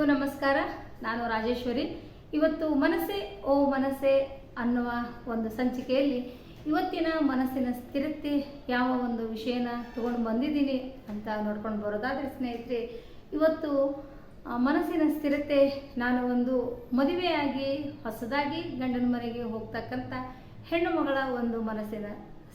ಎಲ್ರಿಗೂ ನಮಸ್ಕಾರ. ನಾನು ರಾಜೇಶ್ವರಿ. ಇವತ್ತು ಮನಸ್ಸೇ, ಓ ಮನಸ್ಸೇ ಅನ್ನುವ ಒಂದು ಸಂಚಿಕೆಯಲ್ಲಿ ಇವತ್ತಿನ ಮನಸ್ಸಿನ ಸ್ಥಿರತೆ ಯಾವ ಒಂದು ವಿಷಯನ ತಗೊಂಡು ಬಂದಿದ್ದೀನಿ ಅಂತ ನೋಡ್ಕೊಂಡು ಬರೋದಾದ್ರೆ ಸ್ನೇಹಿತರೆ, ಇವತ್ತು ಮನಸ್ಸಿನ ಸ್ಥಿರತೆ ನಾನು ಒಂದು ಮದುವೆಯಾಗಿ, ಹೊಸದಾಗಿ ಗಂಡನ ಮನೆಗೆ ಹೋಗ್ತಕ್ಕಂಥ ಹೆಣ್ಣು ಮಗಳ ಒಂದು ಮನಸ್ಸಿನ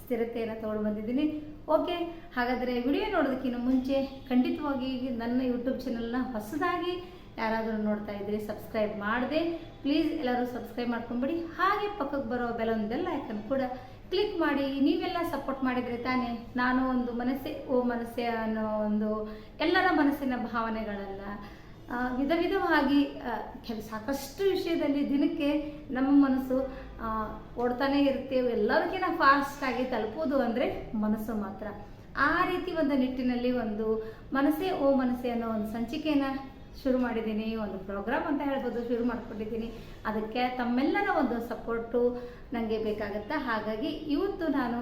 ಸ್ಥಿರತೆಯನ್ನು ತಗೊಂಡು ಬಂದಿದ್ದೀನಿ. ಓಕೆ, ಹಾಗಾದರೆ ವಿಡಿಯೋ ನೋಡೋದಕ್ಕಿಂತ ಮುಂಚೆ ಖಂಡಿತವಾಗಿ ನನ್ನ ಯೂಟ್ಯೂಬ್ ಚಾನಲ್ನ ಹೊಸದಾಗಿ ಯಾರಾದರೂ ನೋಡ್ತಾ ಇದ್ರಿ ಸಬ್ಸ್ಕ್ರೈಬ್ ಮಾಡಿದೆ ಪ್ಲೀಸ್ ಎಲ್ಲರೂ ಸಬ್ಸ್ಕ್ರೈಬ್ ಮಾಡ್ಕೊಂಬಿಡಿ. ಹಾಗೆ ಪಕ್ಕಕ್ಕೆ ಬರೋ ಬೆಲೊಂದು ಬೆಲ್ ಐಕನ್ ಕೂಡ ಕ್ಲಿಕ್ ಮಾಡಿ. ನೀವೆಲ್ಲ ಸಪೋರ್ಟ್ ಮಾಡಿದರೆ ತಾನೇ ನಾನು ಒಂದು ಮನಸ್ಸೆ, ಓ ಮನಸ್ಸೆ ಅನ್ನೋ ಒಂದು ಎಲ್ಲರ ಮನಸ್ಸಿನ ಭಾವನೆಗಳನ್ನು ವಿಧ ವಿಧವಾಗಿ ಕೆಲ, ಸಾಕಷ್ಟು ವಿಷಯದಲ್ಲಿ ದಿನಕ್ಕೆ ನಮ್ಮ ಮನಸ್ಸು ಓಡ್ತಾನೆ ಇರುತ್ತೆ. ಎಲ್ಲದಕ್ಕಿಂತ ಫಾಸ್ಟಾಗಿ ತಲುಪೋದು ಅಂದರೆ ಮನಸ್ಸು ಮಾತ್ರ. ಆ ರೀತಿ ಒಂದು ನಿಟ್ಟಿನಲ್ಲಿ ಒಂದು ಮನಸ್ಸೇ, ಓ ಮನಸ್ಸೇ ಅನ್ನೋ ಒಂದು ಸಂಚಿಕೆಯನ್ನು ಶುರು ಮಾಡಿದ್ದೀನಿ, ಒಂದು ಪ್ರೋಗ್ರಾಮ್ ಅಂತ ಹೇಳ್ಬೋದು, ಶುರು ಮಾಡ್ಕೊಂಡಿದ್ದೀನಿ. ಅದಕ್ಕೆ ತಮ್ಮೆಲ್ಲರ ಒಂದು ಸಪೋರ್ಟು ನನಗೆ ಬೇಕಾಗುತ್ತೆ? ಹಾಗಾಗಿ ಇವತ್ತು ನಾನು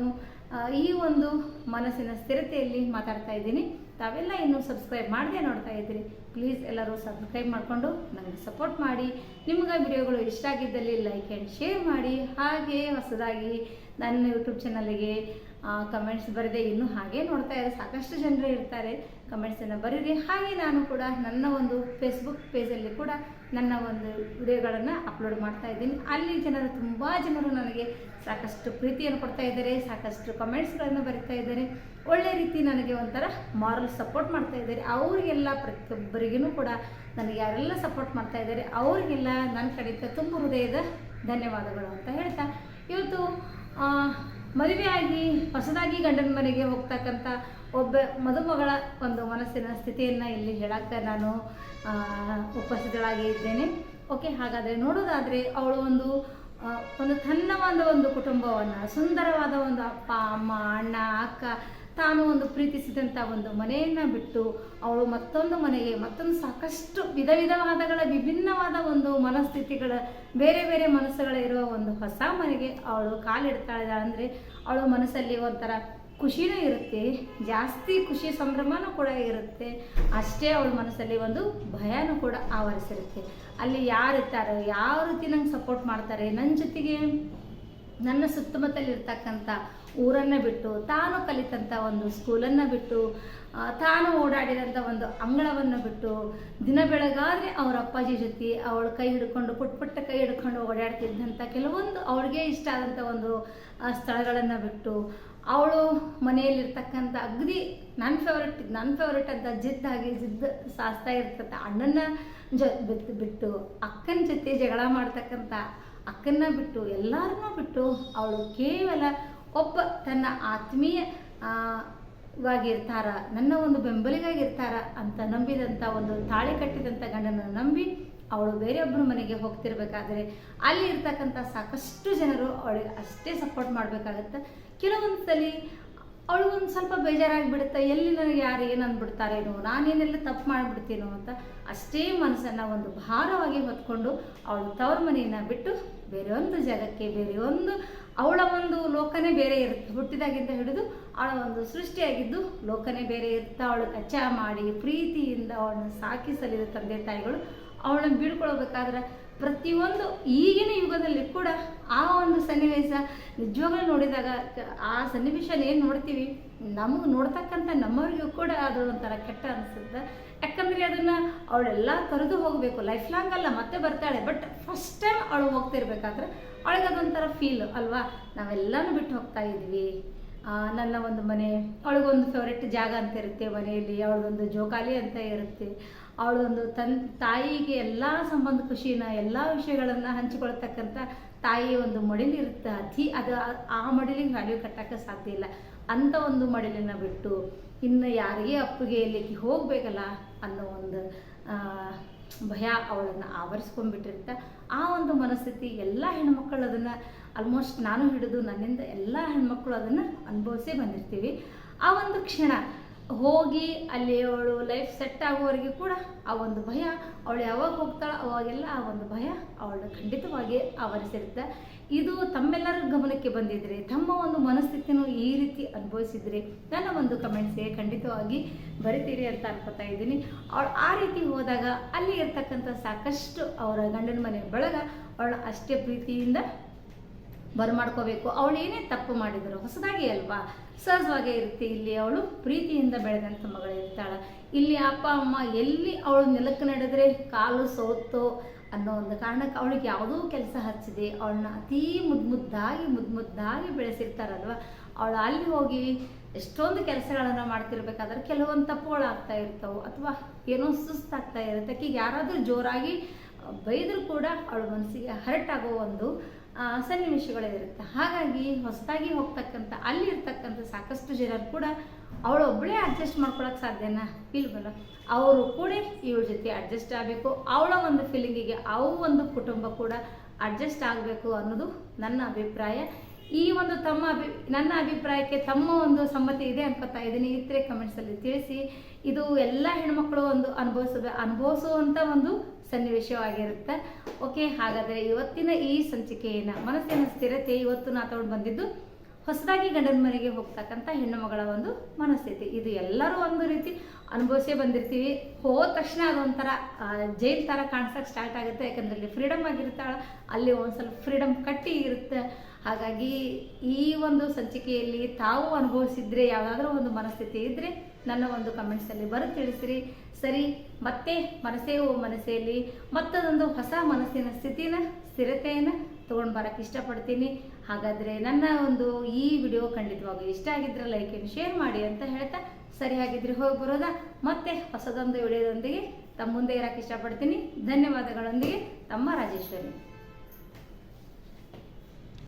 ಈ ಒಂದು ಮನಸ್ಸಿನ ಸ್ಥಿರತೆಯಲ್ಲಿ ಮಾತಾಡ್ತಾ ಇದ್ದೀನಿ. ತಾವೆಲ್ಲ ಇನ್ನೂ ಸಬ್ಸ್ಕ್ರೈಬ್ ಮಾಡದೆ ನೋಡ್ತಾ ಇದ್ದೀರಿ ಪ್ಲೀಸ್ ಎಲ್ಲರೂ ಸಬ್ಸ್ಕ್ರೈಬ್ ಮಾಡಿಕೊಂಡು ನನಗೆ ಸಪೋರ್ಟ್ ಮಾಡಿ. ನಿಮ್ಗೆ ವಿಡಿಯೋಗಳು ಇಷ್ಟ ಆಗಿದ್ದಲ್ಲಿ ಲೈಕ್ ಆ್ಯಂಡ್ ಶೇರ್ ಮಾಡಿ. ಹಾಗೆ ಹೊಸದಾಗಿ ನನ್ನ ಯೂಟ್ಯೂಬ್ ಚಾನಲ್ಗೆ ಕಮೆಂಟ್ಸ್ ಬರೆದೆ ಇನ್ನೂ ಹಾಗೆ ನೋಡ್ತಾ ಇದ್ದಾರೆ ಸಾಕಷ್ಟು ಜನರು ಇರ್ತಾರೆ. ಕಮೆಂಟ್ಸನ್ನು ಬರೀರಿ. ಹಾಗೆ ನಾನು ಕೂಡ ನನ್ನ ಒಂದು ಫೇಸ್ಬುಕ್ ಪೇಜಲ್ಲಿ ಕೂಡ ನನ್ನ ಒಂದು ವಿಡಿಯೋಗಳನ್ನು ಅಪ್ಲೋಡ್ ಮಾಡ್ತಾ ಇದ್ದೀನಿ. ಅಲ್ಲಿ ಜನರು ತುಂಬ ಜನರು ನನಗೆ ಸಾಕಷ್ಟು ಪ್ರೀತಿಯನ್ನು ಕೊಡ್ತಾ ಇದ್ದಾರೆ, ಸಾಕಷ್ಟು ಕಮೆಂಟ್ಸ್ಗಳನ್ನು ಬರಿತಾ ಇದ್ದಾರೆ. ಒಳ್ಳೆ ರೀತಿ ನನಗೆ ಒಂಥರ ಮಾರಲ್ ಸಪೋರ್ಟ್ ಮಾಡ್ತಾ ಇದ್ದಾರೆ. ಅವರಿಗೆಲ್ಲ ಪ್ರತಿಯೊಬ್ಬರಿಗೂ ಕೂಡ ನನಗೆ ಯಾರೆಲ್ಲ ಸಪೋರ್ಟ್ ಮಾಡ್ತಾ ಇದ್ದಾರೆ, ಅವರಿಗೆಲ್ಲ ನನ್ನ ಕಡೆಯಿಂದ ತುಂಬ ಹೃದಯದ ಧನ್ಯವಾದಗಳು ಅಂತ ಹೇಳ್ತಾ ಇವತ್ತು ಮದುವೆಯಾಗಿ ಹೊಸದಾಗಿ ಗಂಡನ ಮನೆಗೆ ಹೋಗ್ತಕ್ಕಂಥ ಒಬ್ಬ ಮದುಮಗಳ ಒಂದು ಮನಸ್ಸಿನ ಸ್ಥಿತಿಯನ್ನು ಇಲ್ಲಿ ಹೇಳಕ್ಕೆ ನಾನು ಉಪಸ್ಥಿತಳಾಗಿ ಇದ್ದೇನೆ ಓಕೆ ಹಾಗಾದರೆ ನೋಡೋದಾದರೆ ಅವಳು ಒಂದು ಒಂದು ತನ್ನವಾದ ಒಂದು ಕುಟುಂಬವನ್ನು, ಸುಂದರವಾದ ಒಂದು ಅಪ್ಪ, ಅಮ್ಮ, ಅಣ್ಣ, ಅಕ್ಕ, ತಾನು ಒಂದು ಪ್ರೀತಿಸಿದಂಥ ಒಂದು ಮನೆಯನ್ನು ಬಿಟ್ಟು ಅವಳು ಮತ್ತೊಂದು ಮನೆಗೆ, ಮತ್ತೊಂದು ಸಾಕಷ್ಟು ವಿಧ ವಿಧವಾದಗಳ, ವಿಭಿನ್ನವಾದ ಒಂದು ಮನಸ್ಥಿತಿಗಳ, ಬೇರೆ ಬೇರೆ ಮನಸ್ಸುಗಳಿರುವ ಒಂದು ಹೊಸ ಮನೆಗೆ ಅವಳು ಕಾಲಿಡ್ತಾಳೆ. ಅಂದರೆ ಅವಳು ಮನಸ್ಸಲ್ಲಿ ಒಂಥರ ಖುಷಿನೂ ಇರುತ್ತೆ, ಜಾಸ್ತಿ ಖುಷಿ ಸಂಭ್ರಮನೂ ಕೂಡ ಇರುತ್ತೆ. ಅಷ್ಟೇ ಅವಳ ಮನಸ್ಸಲ್ಲಿ ಒಂದು ಭಯನೂ ಕೂಡ ಆವರಿಸಿರುತ್ತೆ. ಅಲ್ಲಿ ಯಾರು ಇರ್ತಾರೋ ಯಾವ ರೀತಿ ನಂಗೆ ಸಪೋರ್ಟ್ ಮಾಡ್ತಾರೆ ನನ್ನ ಜೊತೆಗೆ ನನ್ನ ಸುತ್ತಮುತ್ತಲಿರ್ತಕ್ಕಂಥ ಊರನ್ನು ಬಿಟ್ಟು ತಾನು ಕಲಿತಂಥ ಒಂದು ಸ್ಕೂಲನ್ನು ಬಿಟ್ಟು ತಾನು ಓಡಾಡಿದಂಥ ಒಂದು ಅಂಗಳವನ್ನು ಬಿಟ್ಟು ದಿನ ಬೆಳಗಾದರೆ ಅವರ ಅಪ್ಪಾಜಿ ಜೊತೆ ಅವಳ ಕೈ ಹಿಡ್ಕೊಂಡು ಪುಟ್ಟ ಪುಟ್ಟ ಕೈ ಹಿಡ್ಕೊಂಡು ಓಡಾಡ್ತಿದ್ದಂಥ ಕೆಲವೊಂದು ಅವಳಿಗೆ ಇಷ್ಟ ಆದಂಥ ಒಂದು ಸ್ಥಳಗಳನ್ನು ಬಿಟ್ಟು ಅವಳು ಮನೆಯಲ್ಲಿರ್ತಕ್ಕಂಥ ಅಗ್ದಿ ನನ್ನ ಫೇವ್ರೆಟ್ ನನ್ನ ಫೇವ್ರೆಟ್ ಅಂತ ಜಿದ್ದಾಗಿ ಜಿದ್ದು ಸಾಸ್ತಾ ಇರ್ತಕ್ಕಂಥ ಅಣ್ಣನ ಜೊ ಬಿಟ್ಟು ಅಕ್ಕನ ಜೊತೆ ಜಗಳ ಮಾಡ್ತಕ್ಕಂಥ ಅಕ್ಕನ್ನ ಬಿಟ್ಟು, ಎಲ್ಲರನ್ನೂ ಬಿಟ್ಟು ಅವಳು ಕೇವಲ ಒಬ್ಬ ತನ್ನ ಆತ್ಮೀಯ ವಾಗಿರ್ತಾರ, ನನ್ನ ಒಂದು ಬೆಂಬಲಿಗಾಗಿರ್ತಾರ ಅಂತ ನಂಬಿದಂಥ ಒಂದು ತಾಳಿ ಕಟ್ಟಿದಂಥ ಗಂಡನ ನಂಬಿ ಅವಳು ಬೇರೆಯೊಬ್ಬರ ಮನೆಗೆ ಹೋಗ್ತಿರ್ಬೇಕಾದ್ರೆ ಅಲ್ಲಿ ಇರ್ತಕ್ಕಂಥ ಸಾಕಷ್ಟು ಜನರು ಅವಳಿಗೆ ಅಷ್ಟೇ ಸಪೋರ್ಟ್ ಮಾಡಬೇಕಾಗತ್ತೆ. ಕೆಲವೊಂದು ಸಲ ಅವಳು ಒಂದು ಸ್ವಲ್ಪ ಬೇಜಾರಾಗಿಬಿಡುತ್ತೆ. ಎಲ್ಲಿ ನನಗೆ ಯಾರು ಏನು ಅಂದ್ಬಿಡ್ತಾರೇನೋ ನಾನೇನೆಲ್ಲ ತಪ್ಪು ಮಾಡಿಬಿಡ್ತೀನೋ ಅಂತ ಅಷ್ಟೇ ಮನಸ್ಸನ್ನು ಒಂದು ಭಾರವಾಗಿ ಹೊತ್ಕೊಂಡು ಅವಳು ತವ್ರ ಮನೆಯನ್ನು ಬಿಟ್ಟು ಬೇರೆ ಒಂದು ಜಾಗಕ್ಕೆ ಬೇರೆ ಒಂದು ಅವಳ ಒಂದು ಲೋಕನೇ ಬೇರೆ ಇರುತ್ತೆ ಹುಟ್ಟಿದಾಗಿಂದ ಹಿಡಿದು ಅವಳ ಒಂದು ಸೃಷ್ಟಿಯಾಗಿದ್ದು ಲೋಕನೇ ಬೇರೆ ಇರುತ್ತೆ. ಅವಳು ಕಚ್ಚಾ ಮಾಡಿ ಪ್ರೀತಿಯಿಂದ ಅವಳನ್ನು ಸಾಕಿ ಸಲಿದ ತಂದೆ ತಾಯಿಗಳು ಅವಳನ್ನು ಬೀಳ್ಕೊಳ್ಬೇಕಾದ್ರೆ ಪ್ರತಿಯೊಂದು ಈಗಿನ ಯುಗದಲ್ಲಿ ಕೂಡ ಆ ಒಂದು ಸನ್ನಿವೇಶ ನಿಜವಾಗ್ಲೂ ನೋಡಿದಾಗ ಆ ಸನ್ನಿವೇಶ ಏನು ನೋಡ್ತೀವಿ? ನಮಗೆ ನೋಡ್ತಕ್ಕಂಥ ನಮ್ಮವರಿಗೂ ಕೂಡ ಅದು ಒಂಥರ ಕೆಟ್ಟ ಅನಿಸುತ್ತೆ. ಯಾಕಂದರೆ ಅದನ್ನು ಅವಳೆಲ್ಲ ಕರೆದು ಹೋಗಬೇಕು. ಲೈಫ್ ಲಾಂಗ್ ಅಲ್ಲ, ಮತ್ತೆ ಬರ್ತಾಳೆ. ಬಟ್ ಫಸ್ಟ್ ಟೈಮ್ ಅವಳು ಹೋಗ್ತಿರ್ಬೇಕಾದ್ರೆ ಅವಳಿಗೆ ಅದೊಂಥರ ಫೀಲ್ ಅಲ್ವಾ? ನಾವೆಲ್ಲನೂ ಬಿಟ್ಟು ಹೋಗ್ತಾ ಇದ್ವಿ. ನನ್ನ ಒಂದು ಮನೆ, ಅವಳಿಗೊಂದು ಫೇವ್ರೆಟ್ ಜಾಗ ಅಂತ ಇರುತ್ತೆ ಮನೆಯಲ್ಲಿ. ಅವಳದೊಂದು ಜೋಕಾಲಿ ಅಂತ ಇರುತ್ತೆ. ಅವಳೊಂದು ತನ್, ತಾಯಿಗೆ ಎಲ್ಲ ಸಂಬಂಧ ಖುಷಿನ ಎಲ್ಲ ವಿಷಯಗಳನ್ನು ಹಂಚಿಕೊಳ್ತಕ್ಕಂಥ ತಾಯಿ ಒಂದು ಮಡಿಲಿರುತ್ತೆ ಅತಿ, ಅದು, ಆ- ಮಡಿಲಿಗೆ ವ್ಯಾಲ್ಯೂ ಕಟ್ಟಕ್ಕೆ ಸಾಧ್ಯ ಇಲ್ಲ. ಅಂಥ ಒಂದು ಮಡಿಲನ್ನು ಬಿಟ್ಟು ಇನ್ನು ಯಾರಿಗೆ ಅಪ್ಪಿಗೆ ಇಲ್ಲಿಗೆ ಹೋಗಬೇಕಲ್ಲ ಅನ್ನೋ ಒಂದು ಭಯ ಅವಳನ್ನು ಆವರಿಸ್ಕೊಂಡ್ಬಿಟ್ಟಿರುತ್ತೆ. ಆ ಒಂದು ಮನಸ್ಥಿತಿ ಎಲ್ಲ ಹೆಣ್ಮಕ್ಳು ಅದನ್ನು ಆಲ್ಮೋಸ್ಟ್ ನಾನು ಹಿಡಿದು ನನ್ನಿಂದ ಎಲ್ಲ ಹೆಣ್ಮಕ್ಳು ಅದನ್ನು ಅನುಭವಿಸಿ ಬಂದಿರ್ತೀವಿ. ಆ ಒಂದು ಕ್ಷಣ ಹೋಗಿ ಅಲ್ಲಿ ಅವಳು ಲೈಫ್ ಸೆಟ್ ಆಗುವವರೆಗೆ ಕೂಡ ಆ ಒಂದು ಭಯ, ಅವಳು ಯಾವಾಗ ಹೋಗ್ತಾಳೋ ಅವಾಗೆಲ್ಲ ಆ ಒಂದು ಭಯ ಅವಳು ಖಂಡಿತವಾಗಿ ಆವರಿಸಿರುತ್ತೆ. ಇದು ತಮ್ಮೆಲ್ಲರ ಗಮನಕ್ಕೆ ಬಂದಿದ್ರೆ, ತಮ್ಮ ಒಂದು ಮನಸ್ಥಿತಿನೂ ಈ ರೀತಿ ಅನುಭವಿಸಿದ್ರೆ ನನ್ನ ಒಂದು ಕಮೆಂಟ್ಸ್ಗೆ ಖಂಡಿತವಾಗಿ ಬರಿತೀರಿ ಅಂತ ಅನ್ಕೋತಾ ಇದ್ದೀನಿ. ಅವಳು ಆ ರೀತಿ ಹೋದಾಗ ಅಲ್ಲಿ ಇರ್ತಕ್ಕಂಥ ಸಾಕಷ್ಟು ಅವರ ಗಂಡನ ಮನೆ ಬಳಗ ಅವಳ ಅಷ್ಟೇ ಪ್ರೀತಿಯಿಂದ ಬರಮಾಡ್ಕೋಬೇಕು. ಅವಳು ಏನೇ ತಪ್ಪು ಮಾಡಿದ್ರು, ಹೊಸದಾಗಿ ಅಲ್ವಾ? ಸಹಜವಾಗೇ ಇರುತ್ತೆ. ಇಲ್ಲಿ ಅವಳು ಪ್ರೀತಿಯಿಂದ ಬೆಳೆದಂಥ ಮಗಳು ಇರ್ತಾಳೆ ಇಲ್ಲಿ ಅಪ್ಪ, ಅಮ್ಮ, ಎಲ್ಲಿ ಅವಳು ನೆಲಕ್ಕೆ ನಡೆದ್ರೆ ಕಾಲು ಸೋತೋ ಅನ್ನೋ ಒಂದು ಕಾರಣಕ್ಕೆ ಅವಳಿಗೆ ಯಾವುದೋ ಕೆಲಸ ಹಚ್ಚಿದೆ. ಅವಳನ್ನ ಅತೀ ಮುದ್ಮುದ್ದಾಗಿ ಮುದ್ದಾಗಿ ಮುದ್ದು ಮುದ್ದಾಗಿ ಬೆಳೆಸಿರ್ತಾರಲ್ವ? ಅವಳು ಅಲ್ಲಿ ಹೋಗಿ ಎಷ್ಟೊಂದು ಕೆಲಸಗಳನ್ನು ಮಾಡ್ತಿರ್ಬೇಕಾದ್ರೆ ಕೆಲವೊಂದು ತಪ್ಪುಗಳು ಆಗ್ತಾ ಇರ್ತಾವೆ. ಅಥವಾ ಏನೋ ಸುಸ್ತಾಗ್ತಾ ಇರುತ್ತೆ. ಯಾರಾದರೂ ಜೋರಾಗಿ ಬೈದರೂ ಕೂಡ ಅವಳ ಮನಸ್ಸಿಗೆ ಹರ್ಟ್ ಆಗೋ ಒಂದು ಸನ್ನಿವೇಶಗಳಿರುತ್ತೆ. ಹಾಗಾಗಿ ಹೊಸದಾಗಿ ಹೋಗ್ತಕ್ಕಂಥ ಅಲ್ಲಿ ಇರ್ತಕ್ಕಂಥ ಸಾಕಷ್ಟು ಜನರು ಕೂಡ ಅವಳೊಬ್ಬಳೇ ಅಡ್ಜಸ್ಟ್ ಮಾಡ್ಕೊಳಕ್ಕೆ ಸಾಧ್ಯನಾ? ಇಲ್ವಲ್ಲ? ಅವರು ಕೂಡ ಇವಳ ಜೊತೆ ಅಡ್ಜಸ್ಟ್ ಆಗಬೇಕು. ಅವಳ ಒಂದು ಫೀಲಿಂಗಿಗೆ ಅವು ಒಂದು ಕುಟುಂಬ ಕೂಡ ಅಡ್ಜಸ್ಟ್ ಆಗಬೇಕು ಅನ್ನೋದು ನನ್ನ ಅಭಿಪ್ರಾಯ. ಈ ಒಂದು ತಮ್ಮ ಅಭಿ, ನನ್ನ ಅಭಿಪ್ರಾಯಕ್ಕೆ ತಮ್ಮ ಒಂದು ಸಮ್ಮತಿ ಇದೆ ಅನ್ಕೋತಾ ಇದ್ದೀನಿ. ಇತರೆ ಕಮೆಂಟ್ಸಲ್ಲಿ ತಿಳಿಸಿ. ಇದು ಎಲ್ಲ ಹೆಣ್ಮಕ್ಳು ಒಂದು ಅನುಭವಿಸೋದು ಅನುಭವಿಸುವಂತ ಒಂದು ಸನ್ನಿವೇಶವಾಗಿರುತ್ತೆ. ಓಕೆ ಹಾಗಾದರೆ ಇವತ್ತಿನ ಈ ಸಂಚಿಕೆಯನ್ನ ಮನಸ್ಸಿನ ಸ್ಥಿರತೆ ಇವತ್ತು ನಾ ತಗೊಂಡು ಬಂದಿದ್ದು ಹೊಸದಾಗಿ ಗಂಡನ ಮನೆಗೆ ಹೋಗ್ತಕ್ಕಂಥ ಹೆಣ್ಣು ಮಗಳ ಒಂದು ಮನಸ್ಥಿತಿ. ಇದು ಎಲ್ಲರೂ ಒಂದು ರೀತಿ ಅನುಭವಿಸೇ ಬಂದಿರ್ತೀವಿ. ಹೋದ ತಕ್ಷಣ ಅದೊಂಥರ ಜೈಲ್ ಥರ ಕಾಣಿಸೋಕೆ ಸ್ಟಾರ್ಟ್ ಆಗುತ್ತೆ. ಯಾಕಂದ್ರೆ ಅಲ್ಲಿ ಫ್ರೀಡಮ್ ಆಗಿರ್ತಾಳೆ. ಅಲ್ಲಿ ಒಂದು ಸ್ವಲ್ಪ ಫ್ರೀಡಮ್ ಕಟ್ಟಿ ಇರುತ್ತೆ. ಹಾಗಾಗಿ ಈ ಒಂದು ಸಂಚಿಕೆಯಲ್ಲಿ ತಾವು ಅನುಭವಿಸಿದ್ರೆ ಯಾವುದಾದ್ರೂ ಒಂದು ಮನಸ್ಥಿತಿ ಇದ್ದರೆ ನನ್ನ ಒಂದು ಕಮೆಂಟ್ಸಲ್ಲಿ ಬರ ತಿಳಿಸಿರಿ. ಸರಿ, ಮತ್ತೆ ಮನಸ್ಸೇ ಓ ಮನಸ್ಸೆಯಲ್ಲಿ ಮತ್ತದೊಂದು ಹೊಸ ಮನಸ್ಸಿನ ಸ್ಥಿತಿನ, ಸ್ಥಿರತೆಯನ್ನು ತೊಗೊಂಡು ಬರೋಕ್ಕೆ ಇಷ್ಟಪಡ್ತೀನಿ. ಹಾಗಾದರೆ ನನ್ನ ಒಂದು ಈ ವಿಡಿಯೋ ಖಂಡಿತವಾಗಿ ಇಷ್ಟ ಆಗಿದ್ರೆ ಲೈಕ್ ಆ್ಯಂಡ್ ಶೇರ್ ಮಾಡಿ ಅಂತ ಹೇಳ್ತಾ ಸರಿ ಹಾಗಿದ್ರೆ ಹೋಗಿ ಬರೋದಾ? ಮತ್ತೆ ಹೊಸದೊಂದು ವಿಡಿಯೋದೊಂದಿಗೆ ತಮ್ಮ ಮುಂದೆ ಇರಕ್ಕೆ ಇಷ್ಟಪಡ್ತೀನಿ. ಧನ್ಯವಾದಗಳೊಂದಿಗೆ ತಮ್ಮ ರಾಜೇಶ್ವರಿ.